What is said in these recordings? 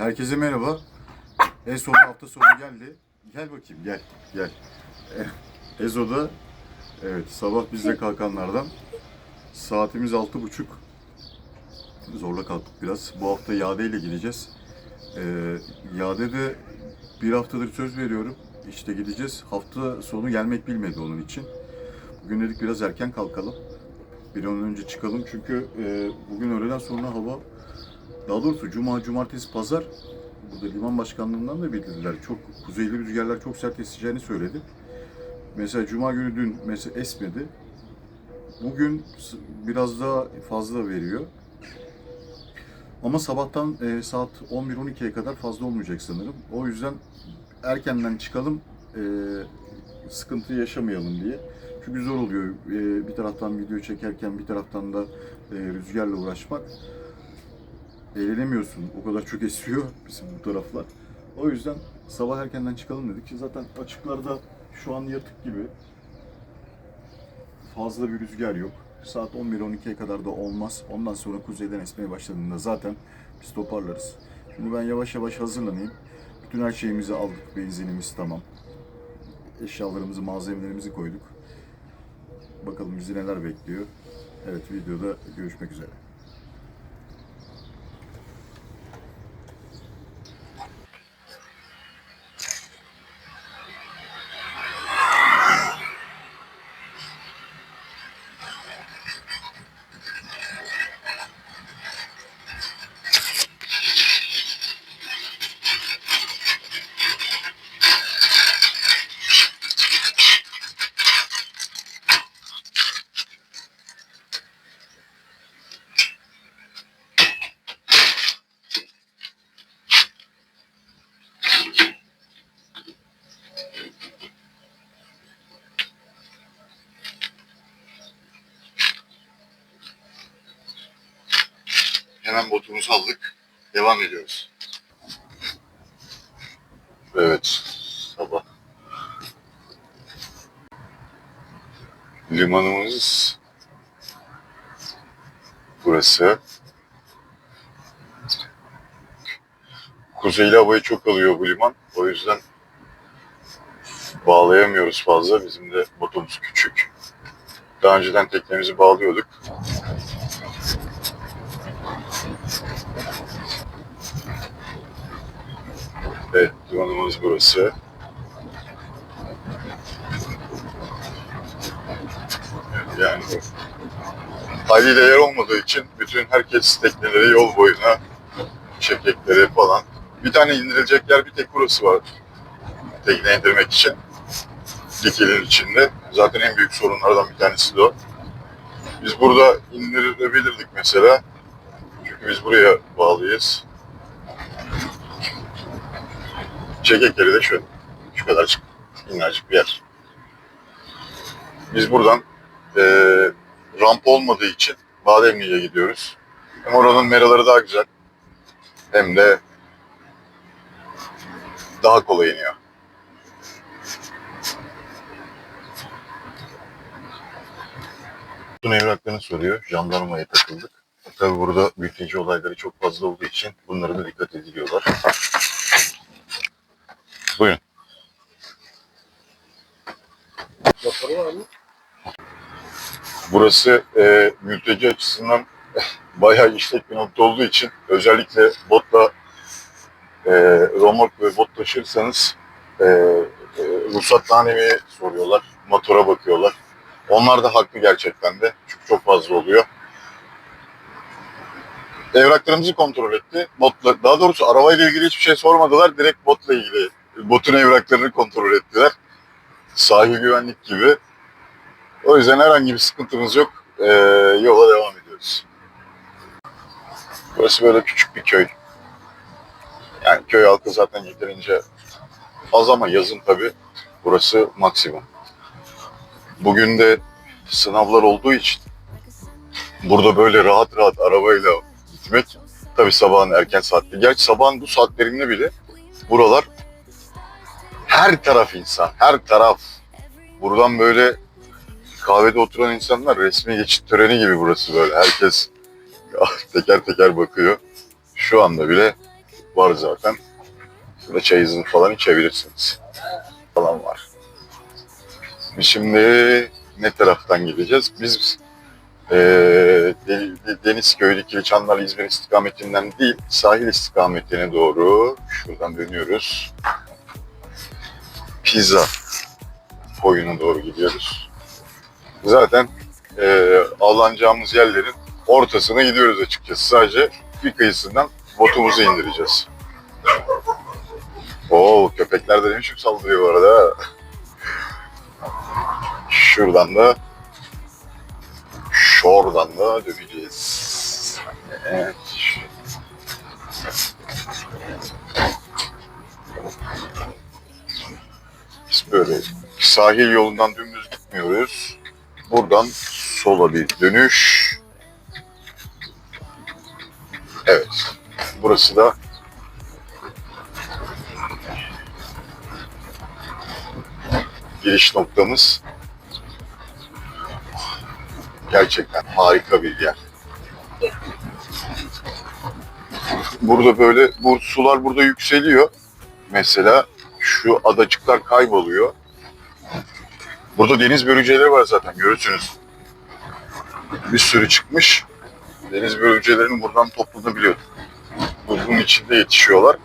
Herkese merhaba. En son hafta sonu geldi. Gel bakayım gel gel. Ezo'da evet sabah bizde kalkanlardan. Saatimiz altı buçuk. Zorla kalktık biraz. Bu hafta Yade ile gideceğiz. Ee, Yade'de bir haftadır söz veriyorum. İşte gideceğiz. Hafta sonu gelmek bilmedi onun için. Bugün dedik biraz erken kalkalım. Bir an önce çıkalım çünkü e, bugün öğleden sonra hava daha doğrusu cuma, cumartesi, pazar burada liman başkanlığından da bildirdiler. Çok kuzeyli rüzgarlar çok sert eseceğini söyledi. Mesela cuma günü dün mesela esmedi. Bugün biraz daha fazla veriyor. Ama sabahtan e, saat 11-12'ye kadar fazla olmayacak sanırım. O yüzden erkenden çıkalım, e, sıkıntı yaşamayalım diye. Çünkü zor oluyor e, bir taraftan video çekerken bir taraftan da e, rüzgarla uğraşmak. Eğlenemiyorsun, o kadar çok esiyor bizim bu taraflar. O yüzden sabah erkenden çıkalım dedik. Zaten açıklarda şu an yatık gibi. Fazla bir rüzgar yok. Saat 11-12'ye kadar da olmaz. Ondan sonra kuzeyden esmeye başladığında zaten biz toparlarız. Şimdi ben yavaş yavaş hazırlanayım. Bütün her şeyimizi aldık. Benzinimiz tamam. Eşyalarımızı, malzemelerimizi koyduk. Bakalım bizi neler bekliyor. Evet videoda görüşmek üzere. Aldık. Devam ediyoruz. Evet. Sabah. Limanımız burası. Kuzeyli havayı çok alıyor bu liman. O yüzden bağlayamıyoruz fazla. Bizim de botumuz küçük. Daha önceden teknemizi bağlıyorduk. Evet, limanımız burası. Yani haliyle yer olmadığı için bütün herkes tekneleri yol boyuna çekekleri falan. Bir tane indirilecek yer bir tek burası var. Tekne indirmek için. Dikilin içinde. Zaten en büyük sorunlardan bir tanesi de o. Biz burada indirebilirdik mesela. Çünkü biz buraya bağlıyız. Çekek de şu. Şu kadarcık minnacık bir yer. Biz buradan eee ramp olmadığı için Bademli'ye gidiyoruz. Hem oranın meraları daha güzel hem de daha kolay iniyor. Bütün evraklarını soruyor. Jandarmaya takıldık. Tabi burada mülteci olayları çok fazla olduğu için bunlara da dikkat ediliyorlar. Buyurun. Burası e, mülteci açısından bayağı işlek bir nokta olduğu için özellikle botla e, romork ve bot taşırsanız e, e, ruhsatnameye soruyorlar, motora bakıyorlar. Onlar da haklı gerçekten de çünkü çok fazla oluyor. Evraklarımızı kontrol etti. Botla, daha doğrusu arabayla ilgili hiçbir şey sormadılar. Direkt botla ilgili botun evraklarını kontrol ettiler. Sahil güvenlik gibi. O yüzden herhangi bir sıkıntımız yok. Ee, yola devam ediyoruz. Burası böyle küçük bir köy. Yani köy halkı zaten yeterince az ama yazın tabii burası maksimum. Bugün de sınavlar olduğu için burada böyle rahat rahat arabayla gitmek tabii sabahın erken saatleri. Gerçi sabahın bu saatlerinde bile buralar her taraf insan, her taraf. Buradan böyle kahvede oturan insanlar resmi geçit töreni gibi burası böyle. Herkes teker teker bakıyor. Şu anda bile var zaten. Burada çayınızı falan içebilirsiniz. Falan var. Şimdi ne taraftan gideceğiz? Biz De- Denizköy, Dikili Çanlar, İzmir istikametinden değil, sahil istikametine doğru şuradan dönüyoruz. Pizza koyuna doğru gidiyoruz. Zaten eee avlanacağımız yerlerin ortasına gidiyoruz açıkçası. Sadece bir kıyısından botumuzu indireceğiz. Oo köpekler de ne saldırıyor bu arada. Şuradan da şuradan da döneceğiz. Evet. Böyle sahil yolundan dümdüz gitmiyoruz. Buradan sola bir dönüş. Evet. Burası da giriş noktamız. Gerçekten harika bir yer. Burada böyle bu sular burada yükseliyor. Mesela şu adacıklar kayboluyor. Burada deniz börülceleri var zaten görürsünüz. Bir sürü çıkmış. Deniz börülcelerinin buradan toplanabiliyor. Buzun içinde yetişiyorlar.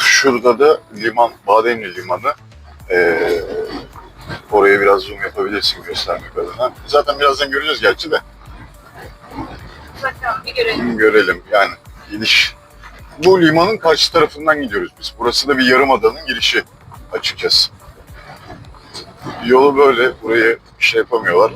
Şurada da liman, Bademli Limanı. Ee, oraya biraz zoom yapabilirsin göstermek adına. Zaten birazdan göreceğiz gerçi de. Bakalım bir görelim. Görelim yani gidiş. Bu limanın karşı tarafından gidiyoruz biz. Burası da bir yarım adanın girişi açıkçası. Yolu böyle. Burayı şey yapamıyorlar.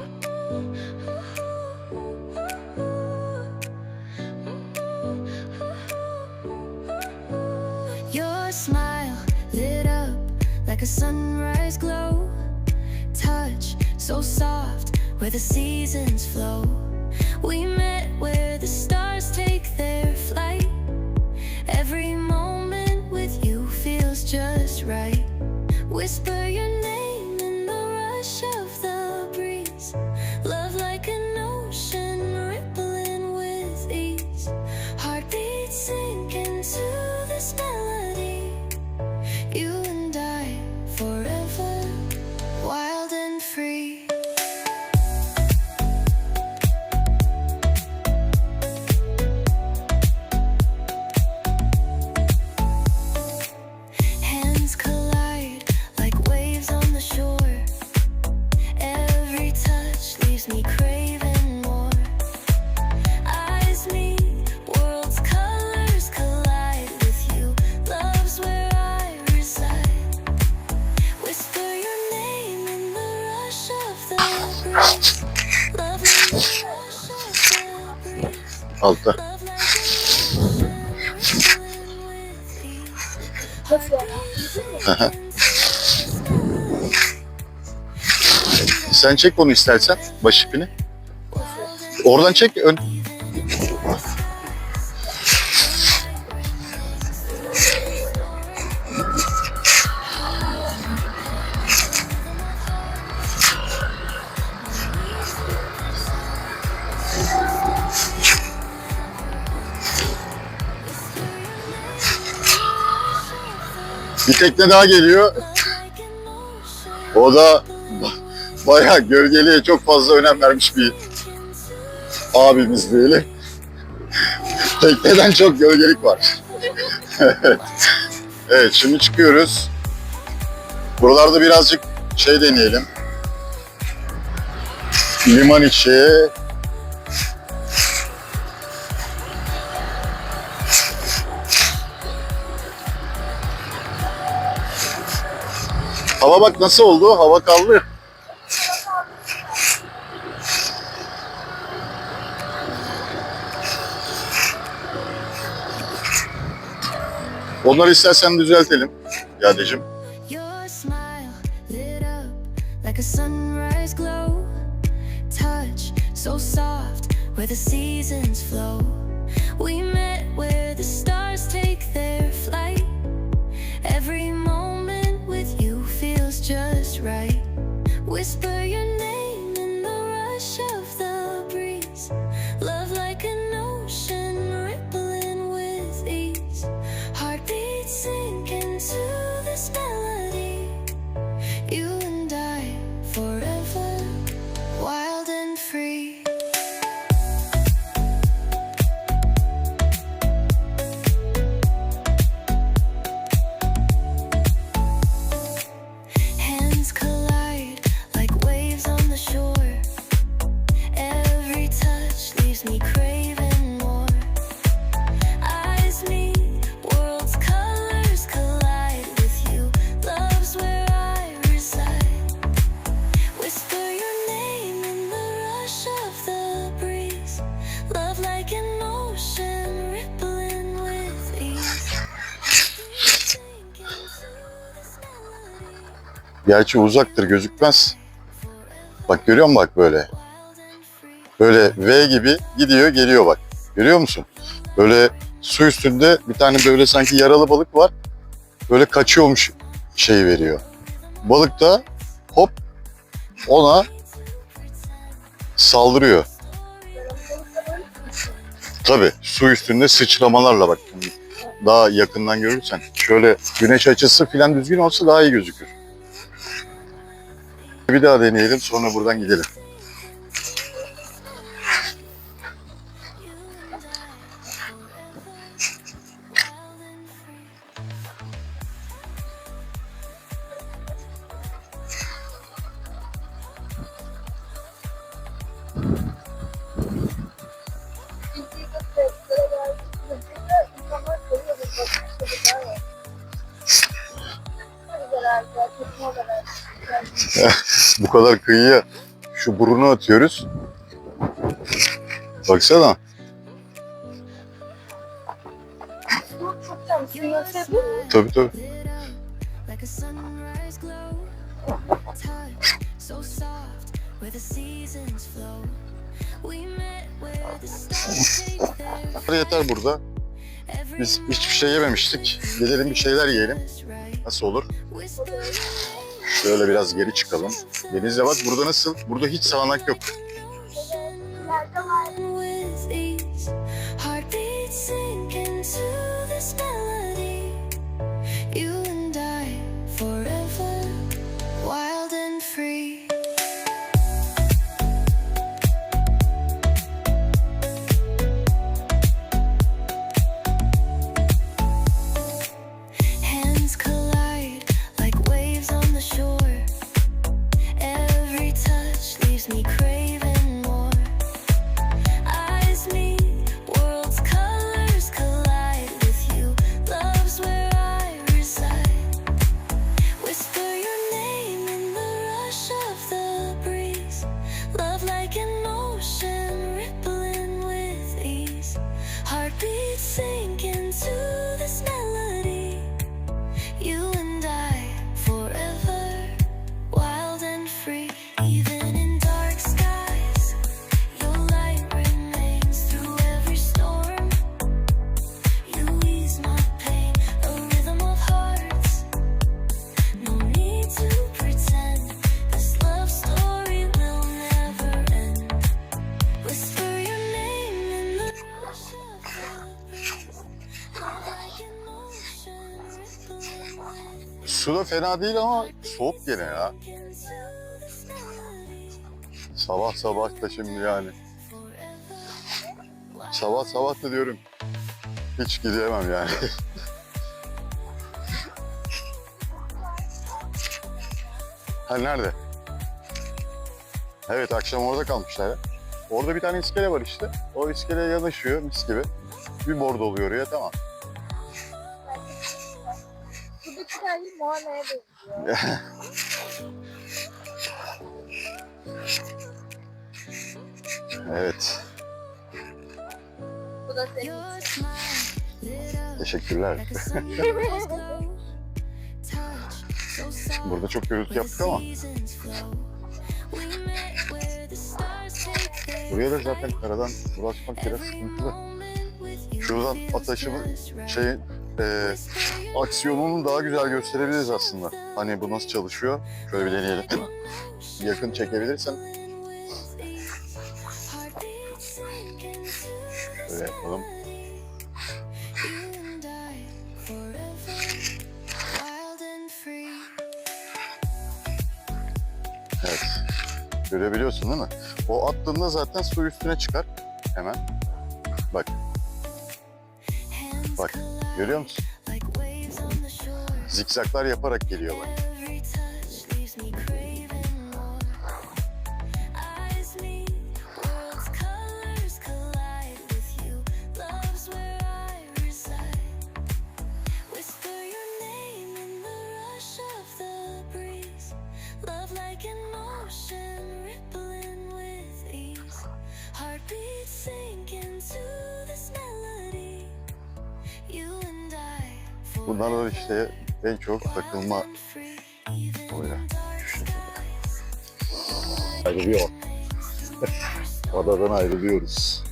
Your smile lit up like a sunrise glow. Touch so soft where the seasons flow. We met where the stars take their flight. Every moment with you feels just right. Whisper your name the ya? Sen çek onu istersen baş ipini. Oradan çek ön. Tekne daha geliyor. O da ba- bayağı gölgeliğe çok fazla önem vermiş bir abimiz diyelim. Tekneden çok gölgelik var. evet şimdi çıkıyoruz. Buralarda birazcık şey deneyelim. Liman içi. Hava bak nasıl oldu? Hava kaldı. Onları istersen düzeltelim. Yadecim. So soft where the seasons flow. We met where the stars take their flight. Right. Whisper your name Gerçi uzaktır gözükmez. Bak görüyor musun bak böyle. Böyle V gibi gidiyor geliyor bak. Görüyor musun? Böyle su üstünde bir tane böyle sanki yaralı balık var. Böyle kaçıyormuş şey veriyor. Balık da hop ona saldırıyor. Tabi su üstünde sıçramalarla bak. Daha yakından görürsen. Şöyle güneş açısı filan düzgün olsa daha iyi gözükür. Bir daha deneyelim sonra buradan gidelim. Kadar kıyıya şu burunu atıyoruz. Baksana. Tabii tabii. Yeter burada. Biz hiçbir şey yememiştik. Gidelim bir şeyler yiyelim. Nasıl olur? Şöyle biraz geri çıkalım. Deniz'e bak burada nasıl? Burada hiç sağanak yok. Fena değil ama soğuk gene ya. Sabah sabah da şimdi yani. Sabah sabah da diyorum. Hiç gidemem yani. ha nerede? Evet akşam orada kalmışlar ya. Orada bir tane iskele var işte. O iskeleye yanaşıyor mis gibi. Bir bordo oluyor oraya tamam. Moana'ya benziyor. Evet. Bu da senin. Teşekkürler. Burada çok gürültü yaptık ama buraya da zaten karadan ulaşmak biraz sıkıntılı. Şuradan ataşımı şey e, aksiyonunu daha güzel gösterebiliriz aslında. Hani bu nasıl çalışıyor? Şöyle bir deneyelim. Yakın çekebilirsen böyle yapalım. Free. Görebiliyorsun değil mi? O attığında zaten su üstüne çıkar. Hemen. Bak Bak, görüyor musun? Zikzaklar yaparak geliyor bak. Bunlar da işte en çok takılma Öyle. ayrılıyor. Adadan ayrılıyoruz.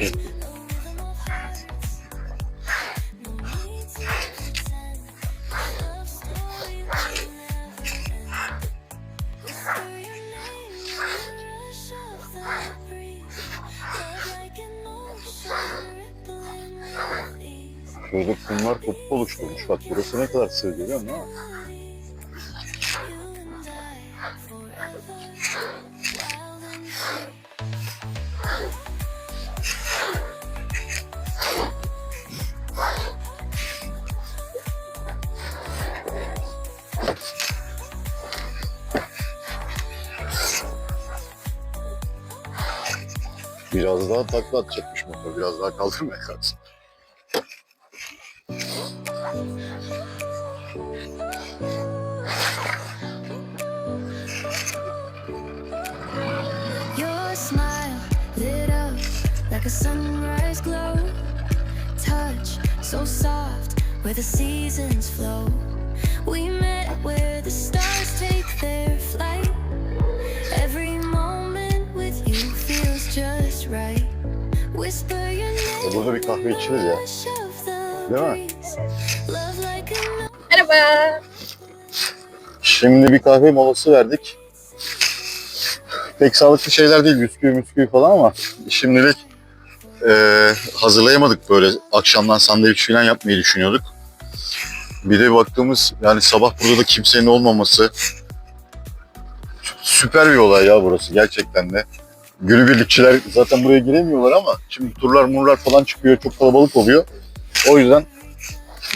topu oluşturmuş. Bak burası ne kadar sığ görüyor musun? Biraz daha takla atacakmış motor. Biraz daha kaldırmaya kalksın. So soft where the seasons flow. We met where the stars take their flight. Every moment with you feels just right. Whisper your name. Burada bir kahve içeriz ya. Değil mi? Merhaba. Şimdi bir kahve molası verdik. Pek sağlıklı şeyler değil, bisküvi müsküvi falan ama şimdilik eee, hazırlayamadık böyle. Akşamdan sandviç falan yapmayı düşünüyorduk. Bir de baktığımız yani sabah burada da kimsenin olmaması süper bir olay ya burası gerçekten de. Günübirlikçiler zaten buraya giremiyorlar ama şimdi turlar murlar falan çıkıyor çok kalabalık oluyor. O yüzden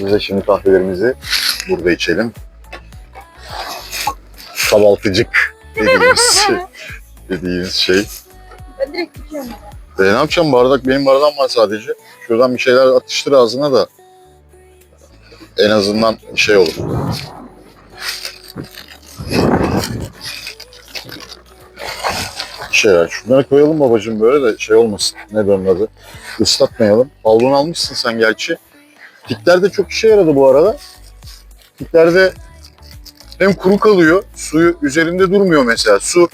biz de şimdi kahvelerimizi burada içelim kahvaltıcık dediğimiz, dediğimiz şey. Ben direkt gidiyorum. E, ne yapacağım bardak benim bardağım var sadece. Şuradan bir şeyler atıştır ağzına da en azından şey olur. Şeyler. Şunları koyalım babacığım böyle de şey olmasın. Ne adı? Islatmayalım. Havlunu almışsın sen gerçi. Tikler de çok işe yaradı bu arada. Tiklerde hem kuru kalıyor, suyu üzerinde durmuyor mesela. Su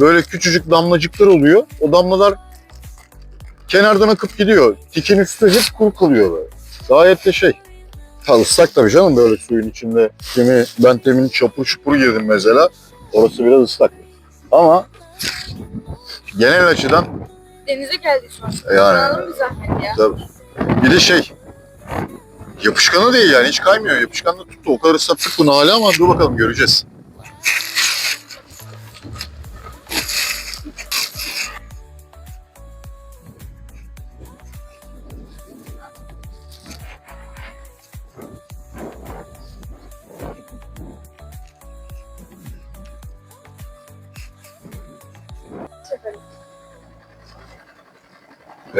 böyle küçücük damlacıklar oluyor. O damlalar kenardan akıp gidiyor. Tikin üstü hep kuru kalıyor böyle. Gayet de şey. Ha ıslak tabii canım böyle suyun içinde. Kimi ben temin çapur çupur girdim mesela. Orası biraz ıslak. Ama genel açıdan Denize geldik şu an. yani Alalım bir zahmet ya. Tabii. Bir de şey, yapışkanı değil yani hiç kaymıyor. Yapışkanla tuttu. O kadar ıslattık bunu hala ama dur bakalım göreceğiz.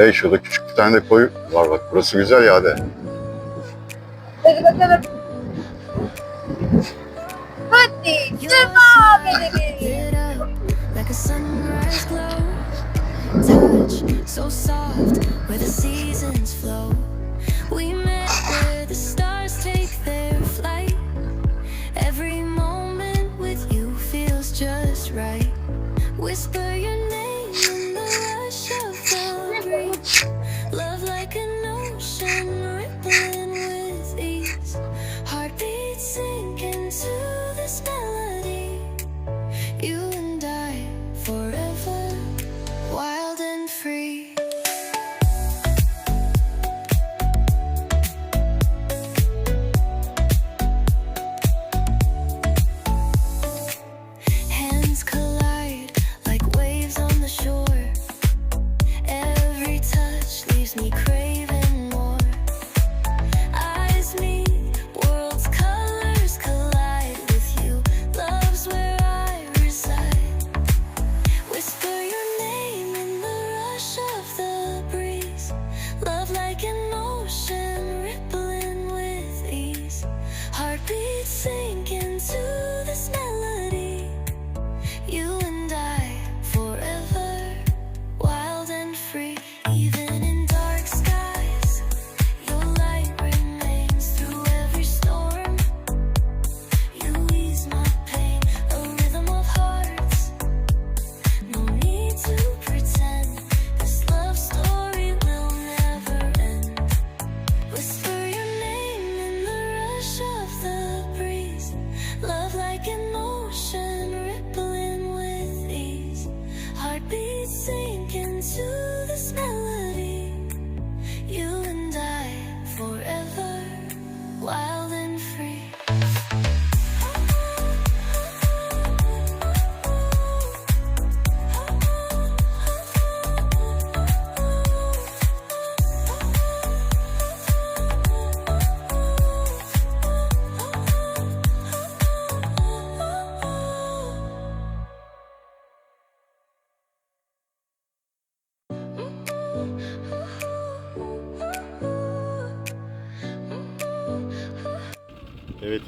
Hey şurada küçük bir tane de koy var bak. Burası güzel ya de. Hadi bakalım. Hadi. Devam edelim. lit up like a sunrise glow. Touch so soft where the seasons flow. We met where the stars take their flight. Every moment with you feels just right. Whisper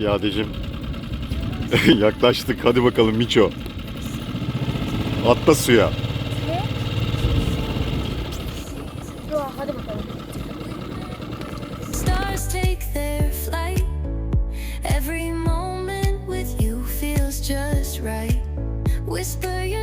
Evet Yadecim. Yaklaştık. Hadi bakalım Miço. Atla suya. Hadi bakalım. Stars take their flight. Every moment with you feels just right. Whisper your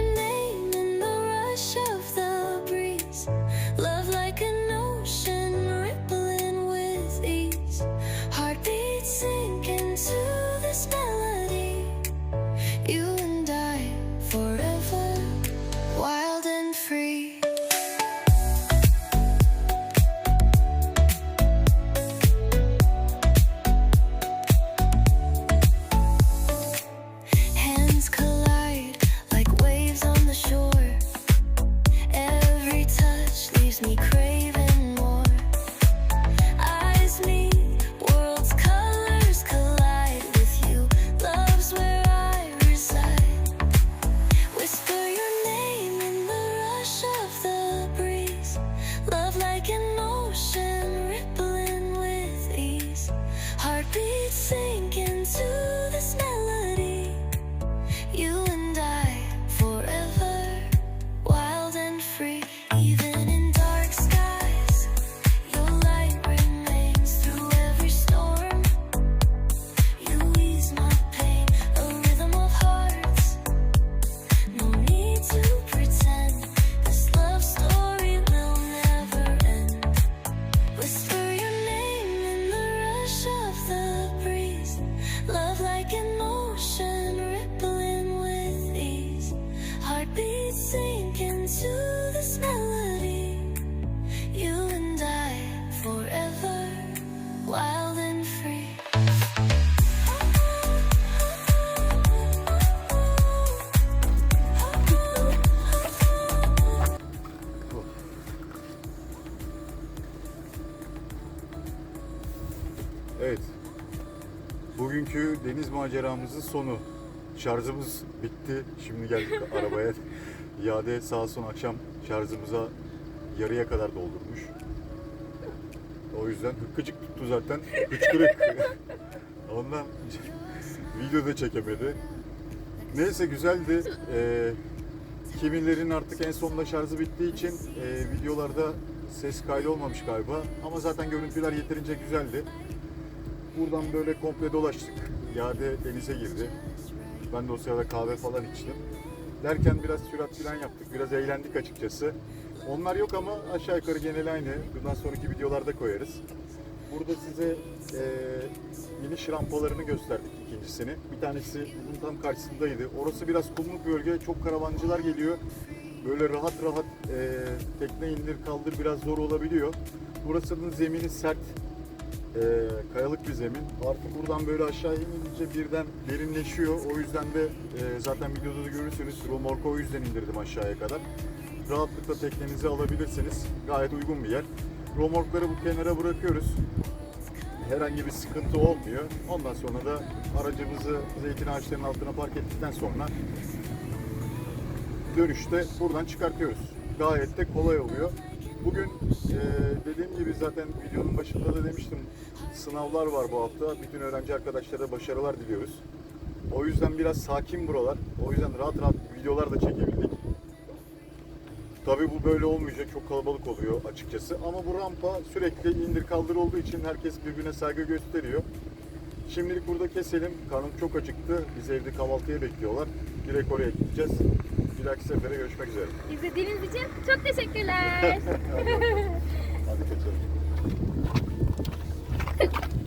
Evet. Bugünkü deniz maceramızın sonu. Şarjımız bitti. Şimdi geldik arabaya. Yade sağ son akşam şarjımıza yarıya kadar doldurmuş. O yüzden hıkkıcık tuttu zaten. Hıçkırık. Ondan video da çekemedi. Neyse güzeldi. Ee, kimilerin artık en sonunda şarjı bittiği için e, videolarda ses kaydı olmamış galiba. Ama zaten görüntüler yeterince güzeldi. Buradan böyle komple dolaştık. Yade denize girdi. Ben de o sırada kahve falan içtim. Derken biraz sürat falan yaptık. Biraz eğlendik açıkçası. Onlar yok ama aşağı yukarı genel aynı. Bundan sonraki videolarda koyarız. Burada size e, iniş rampalarını gösterdik ikincisini. Bir tanesi bunun tam karşısındaydı. Orası biraz kumluk bölge. Çok karavancılar geliyor. Böyle rahat rahat e, tekne indir kaldır biraz zor olabiliyor. Burasının zemini sert. E, kayalık bir zemin. Artık buradan böyle aşağı inince birden derinleşiyor. O yüzden de e, zaten videoda da görürsünüz. Romorku o yüzden indirdim aşağıya kadar. Rahatlıkla teknenizi alabilirsiniz. Gayet uygun bir yer. Romorkları bu kenara bırakıyoruz. Herhangi bir sıkıntı olmuyor. Ondan sonra da aracımızı zeytin ağaçlarının altına park ettikten sonra dönüşte buradan çıkartıyoruz. Gayet de kolay oluyor. Bugün e, dediğim gibi zaten videonun başında da demiştim. Sınavlar var bu hafta. Bütün öğrenci arkadaşlara başarılar diliyoruz. O yüzden biraz sakin buralar. O yüzden rahat rahat videolar da çekebildik. Tabii bu böyle olmayacak. Çok kalabalık oluyor açıkçası. Ama bu rampa sürekli indir kaldır olduğu için herkes birbirine saygı gösteriyor. Şimdilik burada keselim. Karnım çok acıktı. Biz evde kahvaltıya bekliyorlar. Direkt oraya gideceğiz. Bir dahaki sefere görüşmek üzere. İzlediğiniz için çok teşekkürler. Hadi kaçalım.